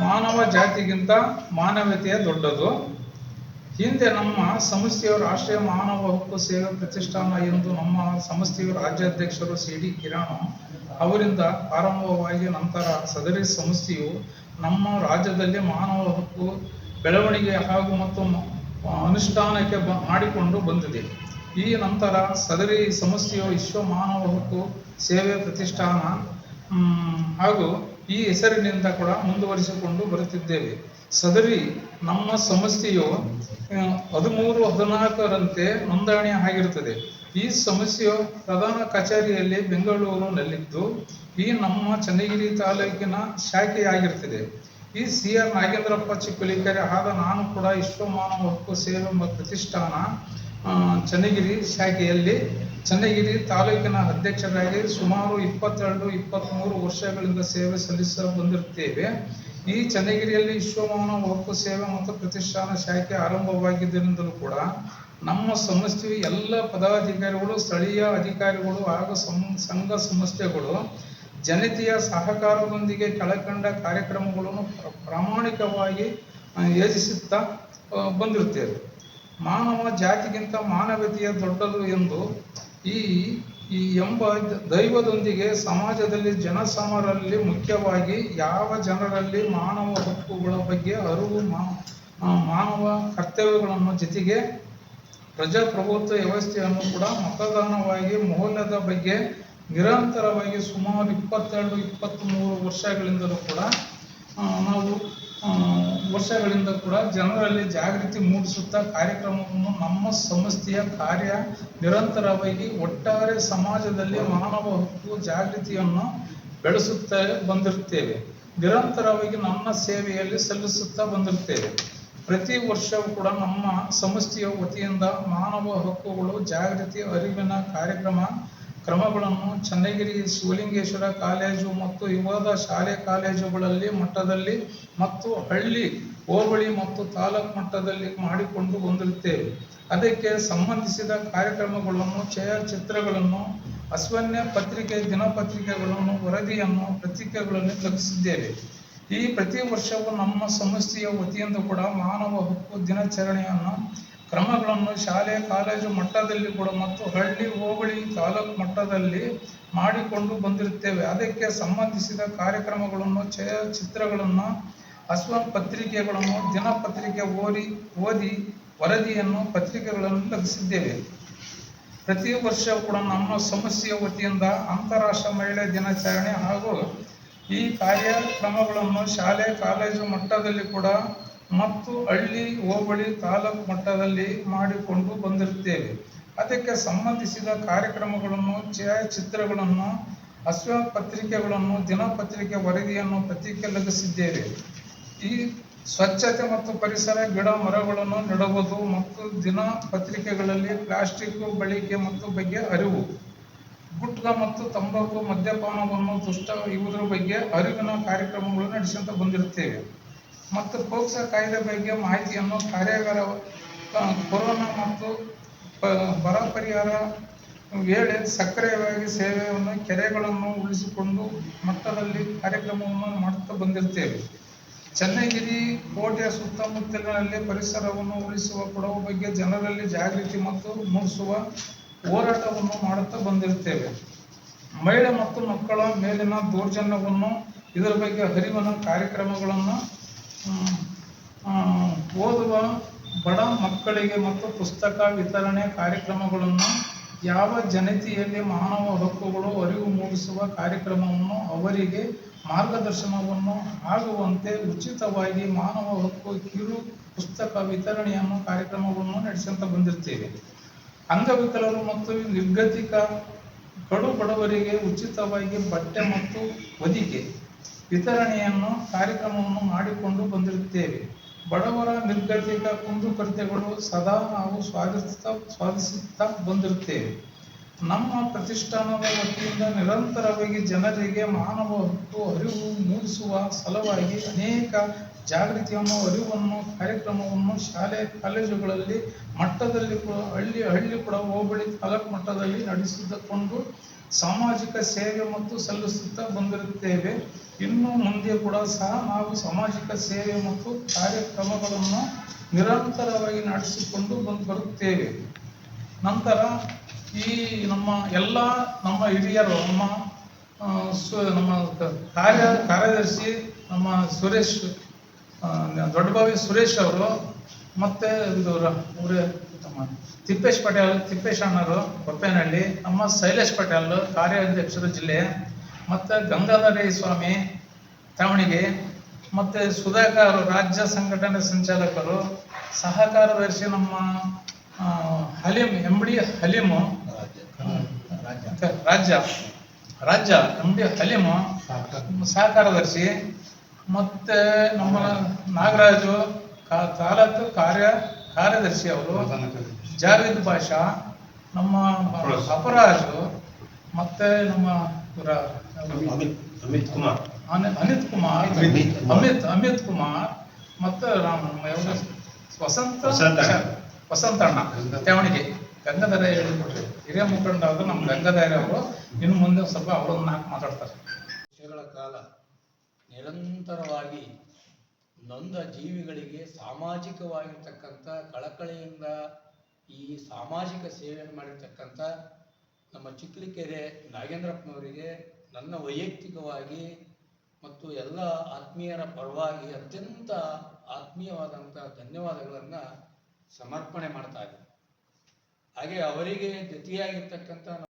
ಮಾನವ ಜಾತಿಗಿಂತ ಮಾನವೀಯತೆಯ ದೊಡ್ಡದು. ಹಿಂದೆ ನಮ್ಮ ಸಂಸ್ಥೆಯ ರಾಷ್ಟ್ರೀಯ ಮಾನವ ಹಕ್ಕು ಸೇವೆ ಪ್ರತಿಷ್ಠಾನ ಎಂದು ನಮ್ಮ ಸಂಸ್ಥೆಯ ರಾಜ್ಯಾಧ್ಯಕ್ಷರು ಸಿ ಡಿ ಕಿರಣ್ ಅವರಿಂದ ಆರಂಭವಾಗಿ ನಂತರ ಸದರಿ ಸಂಸ್ಥೆಯು ನಮ್ಮ ರಾಜ್ಯದಲ್ಲಿ ಮಾನವ ಹಕ್ಕು ಬೆಳವಣಿಗೆ ಹಾಗೂ ಮತ್ತು ಅನುಷ್ಠಾನಕ್ಕೆ ಬ- ಮಾಡಿಕೊಂಡು ಬಂದಿದೆ. ಈ ನಂತರ ಸದರಿ ಸಂಸ್ಥೆಯು ವಿಶ್ವ ಮಾನವ ಹಕ್ಕು ಸೇವೆ ಪ್ರತಿಷ್ಠಾನ ಹಾಗೂ ಈ ಹೆಸರಿನಿಂದ ಕೂಡ ಮುಂದುವರಿಸಿಕೊಂಡು ಬರುತ್ತಿದ್ದೇವೆ. ಸದರಿ ನಮ್ಮ ಸಮಸ್ಯೆಯು ಹದಿಮೂರು, ಹದಿನಾಲ್ಕರಂತೆ ನೋಂದಣಿ ಆಗಿರುತ್ತದೆ. ಈ ಸಮಸ್ಯೆಯು ಪ್ರಧಾನ ಕಚೇರಿಯಲ್ಲಿ ಬೆಂಗಳೂರಿನಲ್ಲಿದ್ದು, ಈ ನಮ್ಮ ಚನ್ನಗಿರಿ ತಾಲೂಕಿನ ಶಾಖೆಯಾಗಿರುತ್ತದೆ. ಈ ಸಿ ಆರ್ ನಾಗೇಂದ್ರಪ್ಪ ಚಿಕ್ಕುಲಿಕೆರೆ ಆದ ನಾನು ಕೂಡ ವಿಶ್ವ ಮಾನವ ಹಕ್ಕು ಸೇವೆ ಎಂಬ ಪ್ರತಿಷ್ಠಾನ ಚನ್ನಗಿರಿ ಶಾಖೆಯಲ್ಲಿ ಚನ್ನಗಿರಿ ತಾಲೂಕಿನ ಅಧ್ಯಕ್ಷರಾಗಿ ಸುಮಾರು ಇಪ್ಪತ್ತೆರಡು ಇಪ್ಪತ್ತ್ಮೂರು ವರ್ಷಗಳಿಂದ ಸೇವೆ ಸಲ್ಲಿಸ ಬಂದಿರುತ್ತೇವೆ. ಈ ಚನ್ನಗಿರಿಯಲ್ಲಿ ವಿಶ್ವಮಾನ ವಕ್ಕು ಸೇವೆ ಮತ್ತು ಪ್ರತಿಷ್ಠಾನ ಶಾಖೆ ಆರಂಭವಾಗಿದ್ದರಿಂದಲೂ ಕೂಡ ನಮ್ಮ ಸಂಸ್ಥೆಯ ಎಲ್ಲ ಪದಾಧಿಕಾರಿಗಳು ಸ್ಥಳೀಯ ಅಧಿಕಾರಿಗಳು ಹಾಗೂ ಸಂಘ ಸಂಸ್ಥೆಗಳು ಜನತೆಯ ಸಹಕಾರದೊಂದಿಗೆ ಕೆಳಕಂಡ ಕಾರ್ಯಕ್ರಮಗಳನ್ನು ಪ್ರ- ಪ್ರಾಮಾಣಿಕವಾಗಿ ಯೋಜಿಸುತ್ತಾ ಆ, ಬಂದಿರುತ್ತೇವೆ. ಮಾನವ ಜಾತಿಗಿಂತ ಮಾನವೀಯತೆಯ ದೊಡ್ಡದು ಎಂದು ಈ ಈ ಎಂಬ ದೈವದೊಂದಿಗೆ ಸಮಾಜದಲ್ಲಿ ಜನಸಮರಲ್ಲಿ ಮುಖ್ಯವಾಗಿ ಯಾವ ಜನರಲ್ಲಿ ಮಾನವ ಹಕ್ಕುಗಳ ಬಗ್ಗೆ ಅರಿವು ಮಾನವ ಕರ್ತವ್ಯಗಳನ್ನು ಜೊತೆಗೆ ಪ್ರಜಾಪ್ರಭುತ್ವ ವ್ಯವಸ್ಥೆಯನ್ನು ಕೂಡ ಮತದಾನವಾಗಿ ಮೌಲ್ಯದ ಬಗ್ಗೆ ನಿರಂತರವಾಗಿ ಸುಮಾರು ಇಪ್ಪತ್ತೆರಡು ಇಪ್ಪತ್ತ್ಮೂರು ವರ್ಷಗಳಿಂದಲೂ ಕೂಡ ನಾವು ವರ್ಷಗಳಿಂದ ಕೂಡ ಜನರಲ್ಲಿ ಜಾಗೃತಿ ಮೂಡಿಸುತ್ತಾ ಕಾರ್ಯಕ್ರಮವನ್ನು ನಮ್ಮ ಸಂಸ್ಥೆಯ ಕಾರ್ಯ ನಿರಂತರವಾಗಿ ಒಟ್ಟಾರೆ ಸಮಾಜದಲ್ಲಿ ಮಾನವ ಹಕ್ಕು ಜಾಗೃತಿಯನ್ನು ಬೆಳೆಸುತ್ತಾ ಬಂದಿರುತ್ತೇವೆ. ನಿರಂತರವಾಗಿ ನಮ್ಮ ಸೇವೆಯಲ್ಲಿ ಸಲ್ಲಿಸುತ್ತಾ ಬಂದಿರುತ್ತೇವೆ. ಪ್ರತಿ ವರ್ಷವೂ ಕೂಡ ನಮ್ಮ ಸಂಸ್ಥೆಯ ವತಿಯಿಂದ ಮಾನವ ಹಕ್ಕುಗಳು ಜಾಗೃತಿ, ಅರಿವಿನ ಕಾರ್ಯಕ್ರಮ ಕ್ರಮಗಳನ್ನು ಚನ್ನಗಿರಿ, ಶಿವಲಿಂಗೇಶ್ವರ ಕಾಲೇಜು ಮತ್ತು ಯುವದ ಶಾಲೆ ಕಾಲೇಜುಗಳಲ್ಲಿ ಮಟ್ಟದಲ್ಲಿ ಮತ್ತು ಹಳ್ಳಿ, ಹೋಬಳಿ ಮತ್ತು ತಾಲೂಕು ಮಟ್ಟದಲ್ಲಿ ಮಾಡಿಕೊಂಡು ಬಂದಿರುತ್ತೇವೆ. ಅದಕ್ಕೆ ಸಂಬಂಧಿಸಿದ ಕಾರ್ಯಕ್ರಮಗಳನ್ನು, ಛಾಯಾಚಿತ್ರಗಳನ್ನು, ಅಸ್ವನ್ಯ ಪತ್ರಿಕೆ, ದಿನಪತ್ರಿಕೆಗಳನ್ನು, ವರದಿಯನ್ನು ಪತ್ರಿಕೆಗಳನ್ನು ಲಭಿಸಿದ್ದೇವೆ. ಈ ಪ್ರತಿ ವರ್ಷವೂ ನಮ್ಮ ಸಂಸ್ಥೆಯ ವತಿಯಿಂದ ಕೂಡ ಮಾನವ ಹಕ್ಕು ದಿನಾಚರಣೆಯನ್ನು ಕ್ರಮಗಳನ್ನು ಶಾಲೆ, ಕಾಲೇಜು ಮಟ್ಟದಲ್ಲಿ ಕೂಡ ಮತ್ತು ಹಳ್ಳಿ, ಹೋಬಳಿ ತಾಲೂಕು ಮಟ್ಟದಲ್ಲಿ ಮಾಡಿಕೊಂಡು ಬಂದಿರುತ್ತೇವೆ. ಅದಕ್ಕೆ ಸಂಬಂಧಿಸಿದ ಕಾರ್ಯಕ್ರಮಗಳನ್ನು ಛಾಯಾಚಿತ್ರಗಳನ್ನು ಅಸ್ವ ಪತ್ರಿಕೆಗಳನ್ನು, ದಿನಪತ್ರಿಕೆ ಓದಿ ಓದಿ ವರದಿಯನ್ನು, ಪತ್ರಿಕೆಗಳನ್ನು ಲಭಿಸಿದ್ದೇವೆ. ಪ್ರತಿ ವರ್ಷ ಕೂಡ ನಮ್ಮ ಸಂಸ್ಥೆಯ ವತಿಯಿಂದ ಅಂತಾರಾಷ್ಟ್ರೀಯ ಮಹಿಳಾ ದಿನಾಚರಣೆ ಹಾಗೂ ಈ ಕಾರ್ಯಕ್ರಮಗಳನ್ನು ಶಾಲೆ, ಕಾಲೇಜು ಮಟ್ಟದಲ್ಲಿ ಕೂಡ ಮತ್ತು ಹಳ್ಳಿ, ಹೋಬಳಿ ತಾಲೂಕು ಮಟ್ಟದಲ್ಲಿ ಮಾಡಿಕೊಂಡು ಬಂದಿರುತ್ತೇವೆ. ಅದಕ್ಕೆ ಸಂಬಂಧಿಸಿದ ಕಾರ್ಯಕ್ರಮಗಳನ್ನು, ಛಾಯಾಚಿತ್ರಗಳನ್ನು ಅಶ್ವ ಪತ್ರಿಕೆಗಳನ್ನು ದಿನಪತ್ರಿಕೆ ವರದಿಯನ್ನು ಪತ್ರಿಕೆ ಲಗಿಸಿದ್ದೇವೆ. ಈ ಸ್ವಚ್ಛತೆ ಮತ್ತು ಪರಿಸರ ಗಿಡ ಮರಗಳನ್ನು ನೆಡುವುದು ಮತ್ತು ದಿನ ಪತ್ರಿಕೆಗಳಲ್ಲಿ ಪ್ಲಾಸ್ಟಿಕ್ ಬಳಕೆ ಮತ್ತು ಬಗ್ಗೆ ಅರಿವು, ಗುಟ್ಕ ಮತ್ತು ತಂಬಾಕು, ಮದ್ಯಪಾನವನ್ನು ದುಷ್ಟ ಇವುದರ ಬಗ್ಗೆ ಅರಿವಿನ ಕಾರ್ಯಕ್ರಮಗಳು ನಡೆಸುತ್ತಾ ಬಂದಿರುತ್ತೇವೆ. ಮತ್ತು ಪೋಕ್ಸೋ ಕಾಯ್ದೆ ಬಗ್ಗೆ ಮಾಹಿತಿಯನ್ನು ಕಾರ್ಯಾಗಾರ ಕೊರೋನಾ ಮತ್ತು ಬರ ಪರಿಹಾರ ವೇಳೆ ಸಕ್ರಿಯವಾಗಿ ಸೇವೆಯನ್ನು, ಕೆರೆಗಳನ್ನು ಉಳಿಸಿಕೊಂಡು ಮಟ್ಟದಲ್ಲಿ ಕಾರ್ಯಕ್ರಮವನ್ನು ಮಾಡುತ್ತಾ ಬಂದಿರುತ್ತೇವೆ ಚನ್ನಗಿರಿ ಕೋಟೆಯ ಸುತ್ತಮುತ್ತಲಿನಲ್ಲಿ ಪರಿಸರವನ್ನು ಉಳಿಸುವ ಕೊಡುವ ಬಗ್ಗೆ ಜನರಲ್ಲಿ ಜಾಗೃತಿ ಮತ್ತು ಮೂಡಿಸುವ ಹೋರಾಟವನ್ನು ಮಾಡುತ್ತಾ ಬಂದಿರುತ್ತೇವೆ ಮಹಿಳೆ ಮತ್ತು ಮಕ್ಕಳ ಮೇಲಿನ ದೌರ್ಜನ್ಯವನ್ನು, ಇದರ ಬಗ್ಗೆ ಅರಿವನ್ನು ಕಾರ್ಯಕ್ರಮಗಳನ್ನು ಓದುವ ಬಡ ಮಕ್ಕಳಿಗೆ ಮತ್ತು ಪುಸ್ತಕ ವಿತರಣೆ ಕಾರ್ಯಕ್ರಮಗಳನ್ನು ಯಾವ ಜನತೆಯಲ್ಲಿ ಮಾನವ ಹಕ್ಕುಗಳು ಅರಿವು ಮೂಡಿಸುವ ಕಾರ್ಯಕ್ರಮವನ್ನು ಅವರಿಗೆ ಮಾರ್ಗದರ್ಶನವನ್ನು ಆಗುವಂತೆ ಉಚಿತವಾಗಿ ಮಾನವ ಹಕ್ಕು ಕಿರು ಪುಸ್ತಕ ವಿತರಣೆಯನ್ನು ಕಾರ್ಯಕ್ರಮವನ್ನು ನಡೆಸುತ್ತಾ ಬಂದಿರ್ತೇವೆ. ಅಂಗವಿಕಲರು ಮತ್ತು ನಿರ್ಗತಿಕ ಕಡು ಬಡವರಿಗೆ ಉಚಿತವಾಗಿ ಬಟ್ಟೆ ಮತ್ತು ಹೊದಿಕೆ ವಿತರಣೆಯನ್ನು, ಕಾರ್ಯಕ್ರಮವನ್ನು ಮಾಡಿಕೊಂಡು ಬಂದಿರುತ್ತೇವೆ. ಬಡವರ ನಿರ್ಗತಿಕ ಕುಂದುಕೊರತೆಗಳು ಸದಾ ನಾವು ಸ್ವಾಗತಿಸುತ್ತಾ ಸ್ವಾಗತಿಸುತ್ತಾ ಬಂದಿರುತ್ತೇವೆ. ನಮ್ಮ ಪ್ರತಿಷ್ಠಾನದ ವತಿಯಿಂದ ನಿರಂತರವಾಗಿ ಜನರಿಗೆ ಮಾನವ ಹಕ್ಕು, ಅರಿವು ಮೂಡಿಸುವ ಸಲುವಾಗಿ ಅನೇಕ ಜಾಗೃತಿಯನ್ನು, ಅರಿವನ್ನು, ಕಾರ್ಯಕ್ರಮವನ್ನು ಶಾಲೆ, ಕಾಲೇಜುಗಳಲ್ಲಿ ಮಟ್ಟದಲ್ಲಿ ಕೂಡ ಹಳ್ಳಿ ಹಳ್ಳಿ ಕೂಡ ಹೋಬಳಿ ತಾಲೂಕು ಮಟ್ಟದಲ್ಲಿ ನಡೆಸಿಕೊಂಡು ಸಾಮಾಜಿಕ ಸೇವೆ ಮತ್ತು ಸಲ್ಲಿಸುತ್ತಾ ಬಂದಿರುತ್ತೇವೆ. ಇನ್ನು ಮುಂದೆ ಕೂಡ ಸಹ ನಾವು ಸಾಮಾಜಿಕ ಸೇವೆ ಮತ್ತು ಕಾರ್ಯಕ್ರಮಗಳನ್ನು ನಿರಂತರವಾಗಿ ನಡೆಸಿಕೊಂಡು ಬಂದು ಬರುತ್ತೇವೆ ನಂತರ ಈ ನಮ್ಮ ಎಲ್ಲ ನಮ್ಮ ಹಿರಿಯರು, ನಮ್ಮ ನಮ್ಮ ಕಾರ್ಯ, ಕಾರ್ಯದರ್ಶಿ ನಮ್ಮ ಸುರೇಶ್ ದೊಡ್ಡಬಾವಿ ಸುರೇಶ್ ಅವರು ಮತ್ತೆ ಇದು ರ- ಊರೇ ತಮ್ಮ ತಿಪ್ಪೇಶ್ ಪಟೇಲ್ ತಿಪ್ಪೇಶ್ ಅಣ್ಣರು ಕೊಪ್ಪೇನಹಳ್ಳಿ ನಮ್ಮ ಶೈಲೇಶ್ ಪಟೇಲ್ ಕಾರ್ಯಾಧ್ಯಕ್ಷರು ಜಿಲ್ಲೆ ಮತ್ತೆ ಗಂಗಾಧರಿ ಸ್ವಾಮಿ ದಾವಣಗೆರೆ ಮತ್ತೆ ಸುಧಾಕರ್ ರಾಜ್ಯ ಸಂಘಟನೆ ಸಂಚಾಲಕರು ಸಹಕಾರದರ್ಶಿ ನಮ್ಮ Halim M M D Halim ರಾಜ್ಯ ರಾಜ್ಯ ಎಂ ಡಿ ಹಲೀಮು ಸಹಕಾರದರ್ಶಿ ಮತ್ತು ನಮ್ಮ ನಾಗರಾಜು ತಾಲೂಕು ಕಾರ್ಯ ಕಾರ್ಯದರ್ಶಿ ಅವರು ಜಾವೇದ್ ಭಾಷಾ ನಮ್ಮ ಅಪರಾಜು. ಮತ್ತೆ ನಮ್ಮ ಇವರ ಅಮಿತ್ ಕುಮಾರ್. ಅನಿ- ಅನಿತ್ ಕುಮಾರ್ ಅಮಿತ್ ಕುಮಾರ್. ಅಮಿತ್ ಅಮಿತ್ ಕುಮಾರ್ ಮತ್ತೆ ರಾಮ ನಮ್ಮ ಯಾವ್ದು? ವಸಂತ ವಸಂತ ಅಣ್ಣ. ತೆವಣಿಗೆ ತ್ಯಾವಣಿಗೆ. ಗಂಗಾಧರ ಹೇಳಿಕೊಟ್ರಿ ಹಿರಿಯ ಮುಖಂಡ ಅವರು ನಮ್ಮ ಗಂಗಾಧರ ಅವರು ಇನ್ನು ಮುಂದೆ ಸ್ವಲ್ಪ ಅವರನ್ನು ಮಾತಾಡ್ತಾರೆ. ವರ್ಷಗಳ ಕಾಲ ನಿರಂತರವಾಗಿ ನೊಂದ ಜೀವಿಗಳಿಗೆ ಸಾಮಾಜಿಕವಾಗಿರ್ತಕ್ಕಂಥ ಕಳಕಳಿಯಿಂದ ಈ ಸಾಮಾಜಿಕ ಸೇವೆಯನ್ನು ಮಾಡಿರ್ತಕ್ಕಂಥ ನಮ್ಮ ಚಿಕ್ಕಲಿಕೆರೆ ನಾಗೇಂದ್ರಪ್ಪನವರಿಗೆ ನನ್ನ ವೈಯಕ್ತಿಕವಾಗಿ ಮತ್ತು ಎಲ್ಲ ಆತ್ಮೀಯರ ಪರವಾಗಿ ಅತ್ಯಂತ ಆತ್ಮೀಯವಾದಂಥ ಧನ್ಯವಾದಗಳನ್ನು ಸಮರ್ಪಣೆ ಮಾಡ್ತಾ ಇದ್ದೀನಿ. ಹಾಗೆ ಅವರಿಗೆ ಜೊತೆಯಾಗಿರ್ತಕ್ಕಂಥ